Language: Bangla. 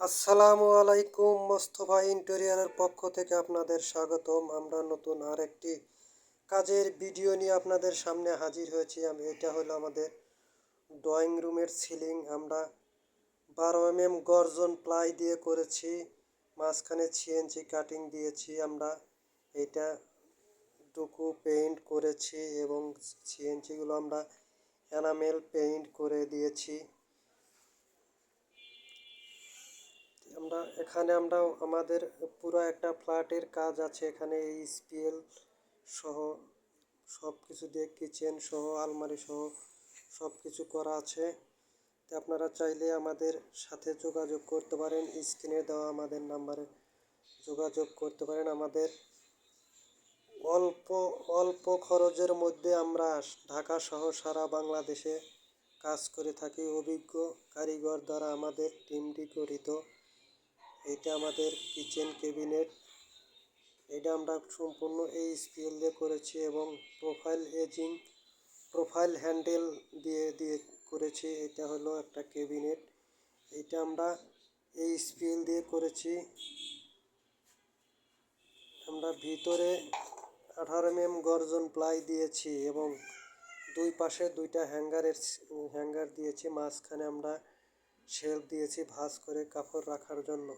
আসসালামু আলাইকুম, মোস্তফা ইন্টেরিয়ারের পক্ষ থেকে আপনাদের স্বাগতম। আমরা নতুন আরেকটি কাজের ভিডিও নিয়ে আপনাদের সামনে হাজির হয়েছি। আমি, এটা হলো আমাদের ড্রয়িং রুমের সিলিং। আমরা বারো এম এম গর্জন প্লাই দিয়ে করেছি, মাঝখানে সিএনজি কাটিং দিয়েছি আমরা। এটা ডুকু পেইন্ট করেছি এবং সিএনজিগুলো আমরা এনামেল পেইন্ট করে দিয়েছি। এখানে আমরা আমাদের পুরো একটা ফ্ল্যাটের কাজ আছে। এখানে এই স্পিএল সহ সব কিছু দিয়ে কিচেন সহ, আলমারি সহ সব কিছু করা আছে। তো আপনারা চাইলে আমাদের সাথে যোগাযোগ করতে পারেন। স্ক্রিনে দেওয়া আমাদের নাম্বারে যোগাযোগ করতে পারেন। আমাদের অল্প অল্প খরচের মধ্যে আমরা ঢাকা সহ সারা বাংলাদেশে কাজ করে থাকি। অভিজ্ঞ কারিগর দ্বারা আমাদের টিমটি গঠিত। এটা আমাদের কিচেন ক্যাবিনেট। এটা আমরা সম্পূর্ণ এই স্পিল দিয়ে করেছি এবং প্রোফাইল এজিং প্রোফাইল হ্যান্ডেল দিয়ে দিয়ে করেছি। এটা হলো একটা ক্যাবিনেট। এটা আমরা এই স্পিল দিয়ে করেছি। আমরা ভিতরে আঠারো এম গর্জন প্লাই দিয়েছি এবং দুই পাশে দুইটা হ্যাঙ্গারের হ্যাঙ্গার দিয়েছি। মাঝখানে আমরা শেলফ দিয়েছি ভাঁজ করে কাপড় রাখার জন্য।